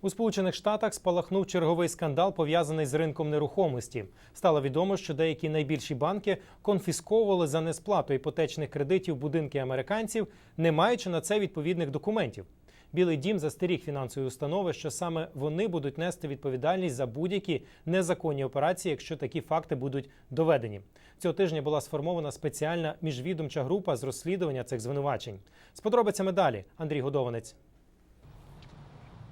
У Сполучених Штатах спалахнув черговий скандал, пов'язаний з ринком нерухомості. Стало відомо, що деякі найбільші банки конфісковували за несплату іпотечних кредитів будинки американців, не маючи на це відповідних документів. Білий дім застеріг фінансові установи, що саме вони будуть нести відповідальність за будь-які незаконні операції, якщо такі факти будуть доведені. Цього тижня була сформована спеціальна міжвідомча група з розслідування цих звинувачень. З подробицями далі Андрій Годованець.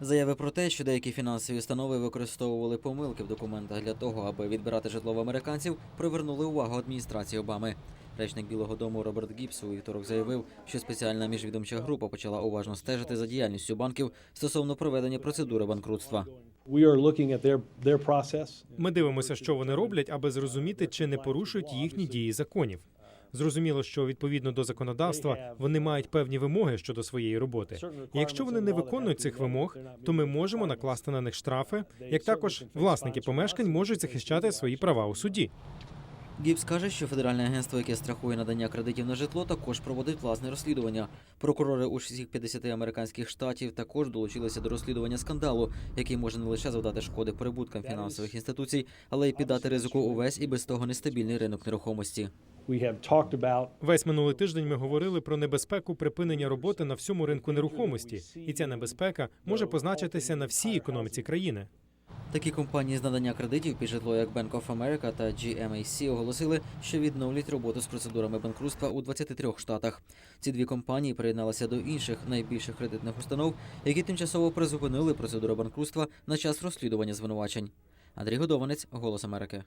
Заяви про те, що деякі фінансові установи використовували помилки в документах для того, аби відбирати житло в американців, привернули увагу адміністрації Обами. Речник Білого Дому Роберт Гібс у вівторок заявив, що спеціальна міжвідомча група почала уважно стежити за діяльністю банків стосовно проведення процедури банкрутства. Ми дивимося, що вони роблять, аби зрозуміти, чи не порушують їхні дії законів. Зрозуміло, що відповідно до законодавства вони мають певні вимоги щодо своєї роботи. І якщо вони не виконують цих вимог, то ми можемо накласти на них штрафи. Як також власники помешкань можуть захищати свої права у суді. Гібс каже, що федеральне агентство, яке страхує надання кредитів на житло, також проводить власне розслідування. Прокурори у всіх 50 американських штатів також долучилися до розслідування скандалу, який може не лише завдати шкоди прибуткам фінансових інституцій, але й піддати ризику увесь і без того нестабільний ринок нерухомості. Весь минулий тиждень ми говорили про небезпеку припинення роботи на всьому ринку нерухомості, і ця небезпека може позначитися на всій економіці країни. Такі компанії з надання кредитів під житло, як Bank of America та GMAC, оголосили, що відновлять роботу з процедурами банкрутства у 23 штатах. Ці дві компанії приєдналися до інших найбільших кредитних установ, які тимчасово призупинили процедуру банкрутства на час розслідування звинувачень. Андрій Годованець, Голос Америки.